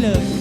look.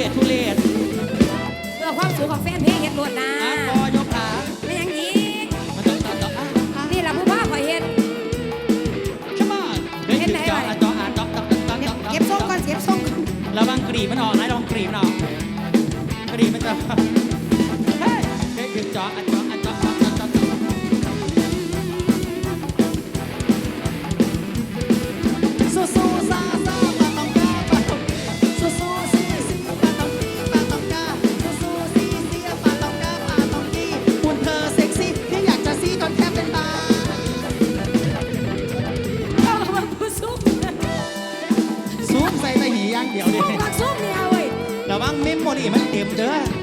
รศทุเรศเพื่อความสุขของแฟนเพลงเฮ็ดลวดนะอ่พอยกขาไม่อย่างนี้งนี่ล่ะผู้ว่าขอยเฮ็ด ชมาเฮ็ดไหนจ่ออะอะจ่อเก็บทรงก่อนเก็บทรงก่อน ระวังกรีมันออกนะระวังกรีมันออกกรีบมันจะ โมรี่มันเต็มเด้อ